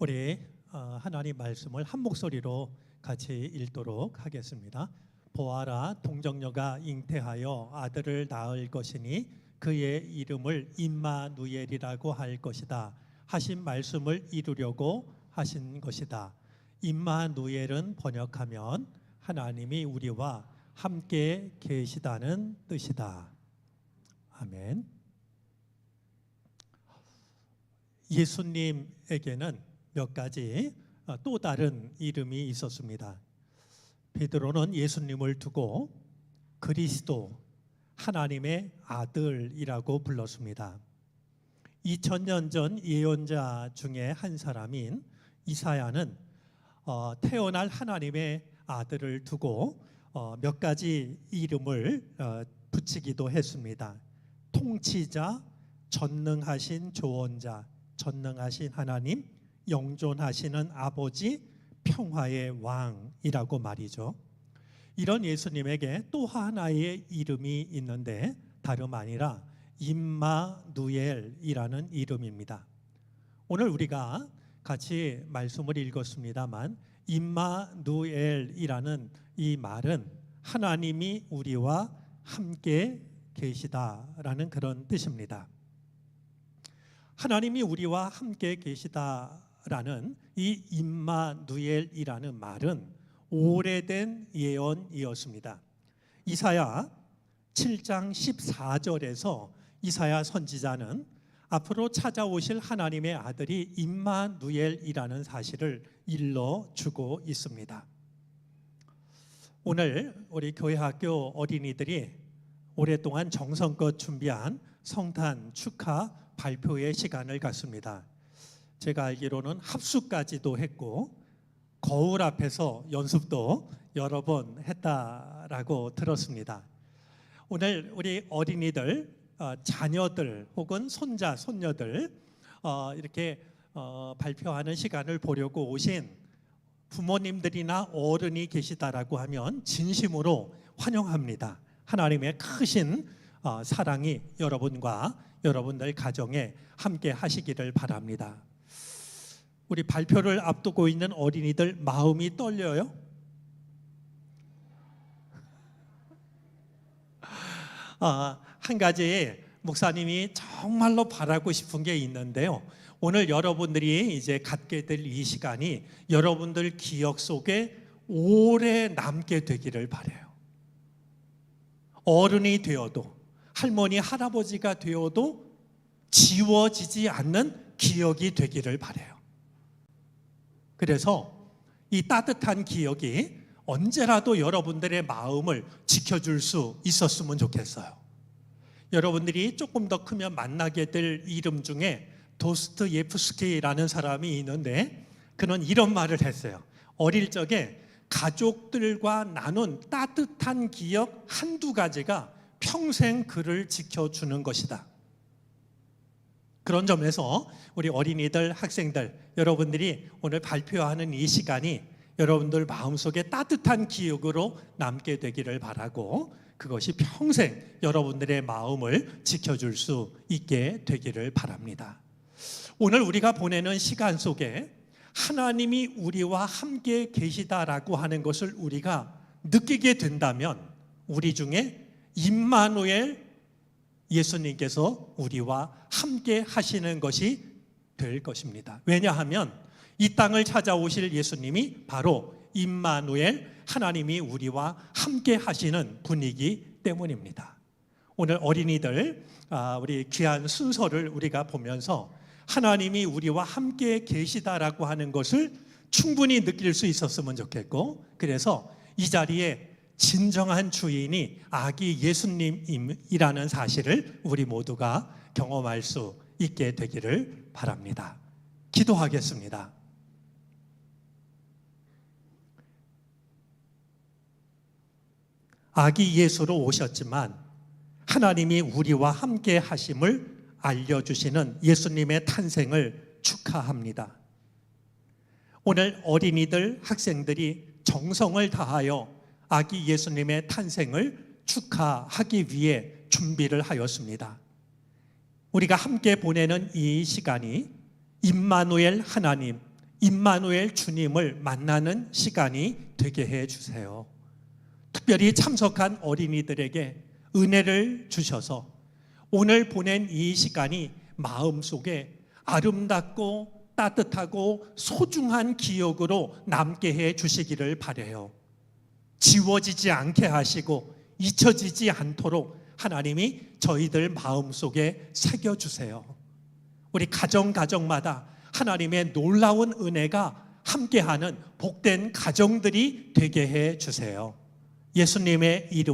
우리 어, 하나님 말씀을 한 목소리로 같이 읽도록 하겠습니다. 보아라 동정녀가 잉태하여 아들을 낳을 것이니 그의 이름을 임마누엘이라고 할 것이다. 하신 말씀을 이루려고 하신 것이다. 임마누엘은 번역하면 하나님이 우리와 함께 계시다는 뜻이다. 아멘. 예수님에게는 몇 가지 어, 또 다른 이름이 있었습니다. 베드로는 예수님을 두고 그리스도 하나님의 아들이라고 불렀습니다. 2000년 전 예언자 중에 한 사람인 이사야는 어, 태어날 하나님의 아들을 두고 어, 몇 가지 이름을 어, 붙이기도 했습니다. 통치자, 전능하신 조언자, 전능하신 하나님, 영존하시는 아버지, 평화의 왕이라고 말이죠. 이런 예수님에게 또 하나의 이름이 있는데 다름 아니라 임마누엘이라는 이름입니다. 오늘 우리가 같이 말씀을 읽었습니다만 임마누엘이라는 이 말은 하나님이 우리와 함께 계시다라는 그런 뜻입니다. 하나님이 우리와 함께 계시다 라는 이 임마누엘이라는 말은 오래된 예언이었습니다. 이사야 7장 14절에서 이사야 선지자는 앞으로 찾아오실 하나님의 아들이 임마누엘이라는 사실을 일러 주고 있습니다. 오늘 우리 교회 학교 어린이들이 오랫동안 정성껏 준비한 성탄 축하 발표의 시간을 갖습니다. 제가 알기로는 합수까지도 했고 거울 앞에서 연습도 여러 번 했다라고 들었습니다. 오늘 우리 어린이들, 어, 자녀들 혹은 손자, 손녀들 어, 이렇게 어, 발표하는 시간을 보려고 오신 부모님들이나 어른이 계시다라고 하면 진심으로 환영합니다. 하나님의 크신 어, 사랑이 여러분과 여러분들 가정에 함께 하시기를 바랍니다. 우리 발표를 앞두고 있는 어린이들 마음이 떨려요? 아, 한 가지 목사님이 정말로 바라고 싶은 게 있는데요. 오늘 여러분들이 이제 갖게 될 이 시간이 여러분들 기억 속에 오래 남게 되기를 바래요. 어른이 되어도 할머니 할아버지가 되어도 지워지지 않는 기억이 되기를 바래요. 그래서 이 따뜻한 기억이 언제라도 여러분들의 마음을 지켜줄 수 있었으면 좋겠어요. 여러분들이 조금 더 크면 만나게 될 이름 중에 도스트 예프스키라는 사람이 있는데 그는 이런 말을 했어요. 어릴 적에 가족들과 나눈 따뜻한 기억 한두 가지가 평생 그를 지켜주는 것이다. 그런 점에서 우리 어린이들, 학생들, 여러분들이 오늘 발표하는 이 시간이 여러분들 마음속에 따뜻한 기억으로 남게 되기를 바라고 그것이 평생 여러분들의 마음을 지켜줄 수 있게 되기를 바랍니다. 오늘 우리가 보내는 시간 속에 하나님이 우리와 함께 계시다라고 하는 것을 우리가 느끼게 된다면 우리 중에 임마누엘 예수님께서 우리와 함께 하시는 것이 될 것입니다. 왜냐하면 이 땅을 찾아오실 예수님이 바로 임마누엘 하나님이 우리와 함께 하시는 분이기 때문입니다. 오늘 어린이들 아, 우리 귀한 순서를 우리가 보면서 하나님이 우리와 함께 계시다라고 하는 것을 충분히 느낄 수 있었으면 좋겠고 그래서 이 자리에 진정한 주인이 아기 예수님이라는 사실을 우리 모두가 경험할 수 있게 되기를 바랍니다. 기도하겠습니다. 아기 예수로 오셨지만 하나님이 우리와 함께 하심을 알려주시는 예수님의 탄생을 축하합니다. 오늘 어린이들, 학생들이 정성을 다하여 아기 예수님의 탄생을 축하하기 위해 준비를 하였습니다. 우리가 함께 보내는 이 시간이 임마누엘 하나님, 임마누엘 주님을 만나는 시간이 되게 해 주세요. 특별히 참석한 어린이들에게 은혜를 주셔서 오늘 보낸 이 시간이 마음속에 아름답고 따뜻하고 소중한 기억으로 남게 해 주시기를 바래요. 지워지지 않게 하시고 잊혀지지 않도록 하나님이 저희들 마음속에 새겨 주세요. 우리 가정 가정마다 하나님의 놀라운 은혜가 함께하는 복된 가정들이 되게 해 주세요. 예수님의 이름